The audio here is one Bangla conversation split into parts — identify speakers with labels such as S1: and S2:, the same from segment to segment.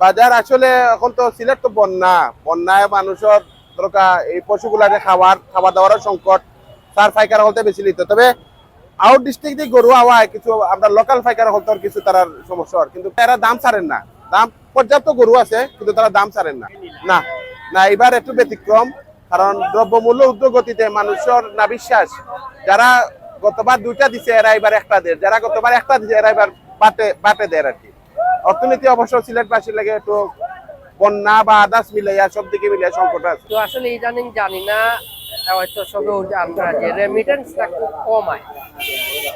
S1: বাজার আসলে এখন তো সিলেট তো বন্যা। বন্যায় মানুষের দরকার এই পশুগুলাকে খাবার খাবার দাবারের সংকট তার ফাইকার হলতে বেশি লিত তবে আউট ডিস্ট্রিক্ট দিয়ে গরু হওয়ায় কিছু, আমরা লোকাল ফাইকার হলতে কিছু তার সমস্যা। কিন্তু তারা দাম ছাড়েন না। দাম, পর্যাপ্ত গরু আছে, কিন্তু তারা দাম ছাড়েন না। না না এবার একটু ব্যতিক্রম, কারণ দ্রব্যমূল্য উদ্যোগতিতে মানুষের না বিশ্বাস যারা গতবার দুইটা দিছে, এরা এবার একটা দেয় যারা গতবার একটা দিছে, এরা এবার বাটে বাটে দেয় আর কি। অর্থনীতি অবশ্য সিলেটবাসীর লাগে একটু বন্যা বা আদার্স মিলাইয়া সব দিকে মিলিয়ে সংকট আছে।
S2: তো আসলে ইদানিং জানি না হয়তো সবে আমরা যে রেমিটেন্সটা খুব কমায়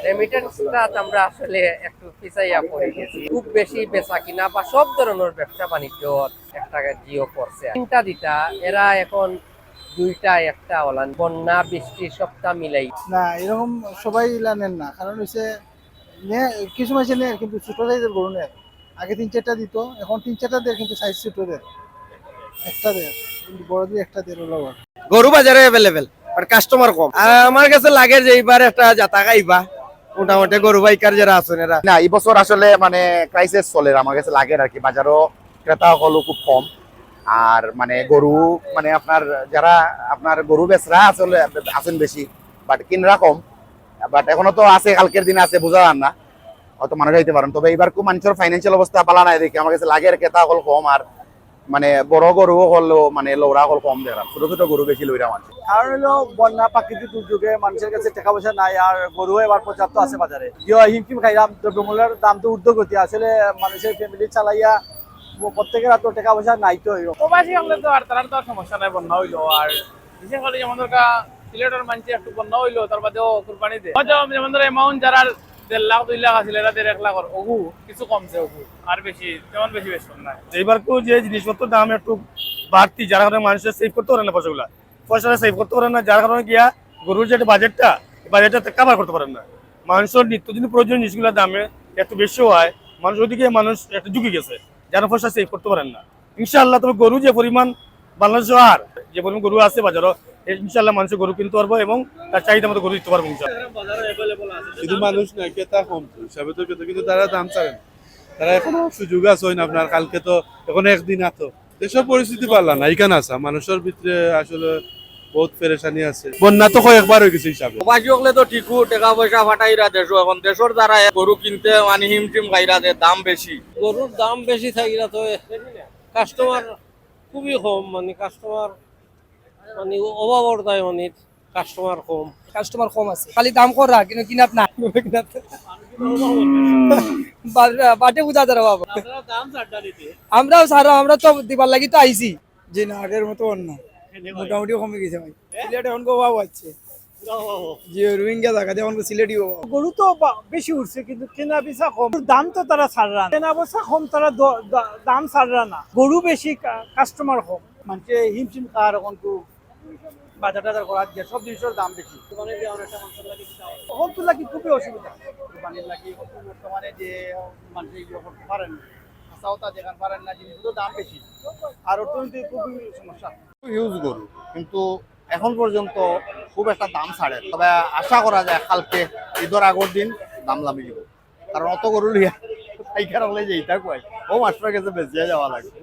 S2: রেমিটেন্সটা আমরা আসলে একটু পিছাইয়া পড়ে গেছি। খুব বেশি বেচা কিনা বা সব ধরনের ব্যবসা বাণিজ্য একটা জিও করছে। তিনটা দিতা এরা এখন দুইটা একটা ওলান। বন্যা বৃষ্টি সবটা মিলাই।
S3: না এরকম সবাই ইলানেন না। কারণ হচ্ছে নে কিছু মাসে নেয় কিন্তু ছোট সাইজের গরু নেয়। আগে তিন চারটা দিত এখন তিন চারটা দেয় কিন্তু সাইজ ছোট দেয় একটা দেয় কিন্তু বড় দিয়ে একটা দেয় ওলা বড়।
S4: গরু বাজারে অ্যাভেলেবেল বাট কাস্টমার কম। আমার কাছে লাগে যে এইবার একটা জাতা খাইবা মোটামুটি গরু বাইকার যারা আছেন এরা।
S5: না এই বছর আসলে মানে ক্রাইসিস চলে আমার কাছে লাগে আর কি। বাজারও ক্রেতা হলো খুব কম। আর মানে গরু মানে আপনার যারা আপনার গরু বেচরা আসলে আছেন বেশি বাট কিনরা কম। বাট এখনও তো আছে কালকের দিনে আছে বোঝা যান না। হয়তো মানুষ যাইতে পারেন। তবে এবার খুব মানুষের ফাইন্যান্সিয়াল অবস্থা পালা নাই দেখি। আমার কাছে লাগে আর ক্রেতা হল কম আর মানে বড় গরু হলো মানে লৌরা হল কম দেয় ছোট ছোট গরু বেশি লইরা মানুষ
S3: কারণ হলো বন্যা প্রাকৃতিক দুর্যোগে মানুষের কাছে টাকা পয়সা নাই আর গরু এবার পর্যাপ্ত আছে বাজারে কেউ হিমকিম খাইলাম দ্রব্যমূল্যের দাম তো ঊর্ধ্বগতি আসলে মানুষের ফ্যামিলি চালাইয়া প্রত্যেকের এত টাকা পয়সা নাই তো
S6: প্রবাসী হলে তো আর তার তো সমস্যা নাই বন্যা হইল আর বিশেষ করে যেমন ধরকা সিলেটের মানুষ একটু বন্যা হইল তার বাদেও কুরবানি দেয় যেমন ধর অ্যামাউন্ট যারা দেড় লাখ, দুই লাখ দেড় এক লাখ ওগু কিছু কমছে ওগু আর বেশি, তেমন বেশি বেশ নাই।
S7: এইবার যে জিনিসপত্রের দাম একটু বাড়তি, যার কারণে মানুষের সেভ করতে পারে না পয়সাগুলা। পয়সাটা সেভ করতে পারে না, যার কারণে গিয়া গরুর যে বাজেটটা বাজেটটা কাভার করতে পারেন না। মানুষের নিত্যদিন প্রয়োজনীয় জিনিসগুলোর দামে একটু বেশি হয়, মানুষ ওদিকে মানুষ একটু ঝুঁকে গেছে যারা পয়সা সেভ করতে পারেন না। ইনশাআল্লাহ, তবে গরু যে পরিমাণ বাংলাদেশে আর যে পরিমাণ গরু আছে বাজারও ইনশাআল্লাহ মানুষ গরু কিনতে পারব এবং তার চাহিদা মতো গরু দিতে পারব
S8: শুধু মানুষ নয় ক্রেতা কম হিসাবে তো ক্রেতা কিন্তু তারা দাম চায় তারা এখনও সুযোগ আছে না আপনার কালকে তো এখন একদিন আতো দেশের পরিস্থিতি পারলা না এইখানে আছে। মানুষের ভিতরে আসলে বহুত পেরেশানি আছে। বন্যা তো কয়েকবার হয়ে গেছে হিসাবে।
S4: প্রবাসী হলে তো ঠিকু টাকা পয়সা ফাটাইরা দেশ এখন দেশের দ্বারা গরু কিনতে মানে হিমটিম খাইরা যে দাম বেশি।
S2: গরুর দাম বেশি থাকিলা তো কাস্টমার খুবই কম মানে কাস্টমার মানে অভাবর মানে কাস্টমার কম।
S9: কাস্টমার কম আছে। খালি দাম করা কিন্তু কিনাত না। বা- বাটে বুঝা দাঁড়া বাবা। আমরাও সারা আমরা তো দিবার লাগি তো আইছি। যে না আগের মতো অন্য। মোটামুটি কমে গেছে ভাই। সিলেট এখন অভাব আছে। যে রোহিঙ্গা জায়গা এখন সিলেটি
S3: গরু তো বেশি উঠছে কিন্তু কেনা বেচা কম। দাম তো তারা ছাড়রা না। কেনা বেচা কম তারা দাম ছাড়রা না। গরু বেশি কাস্টমার কম। মানে হিমশিম খাওয়ার এখন বাজার টাজার করার দিয়ে সব জিনিসের দাম বেশি। এখন তো লাগি খুবই অসুবিধা। মানে লাগি বর্তমানে যে মানুষ করতে পারেন না আশাওতা যেখানে পারেন না জিনিসগুলোর দাম বেশি। আর অর্থনীতি খুবই সমস্যা।
S5: ইউজ গরু কিন্তু এখন পর্যন্ত খুব একটা দাম ছাড়ে তবে আশা করা যায় কালকে ঈদের আগর দিন দাম লামি দিব। কারণ অত গরু লিয়া পাইকার হলে যে এইটা কয়? ও মাস্টার কাছে বেঁচিয়ে যাওয়া লাগে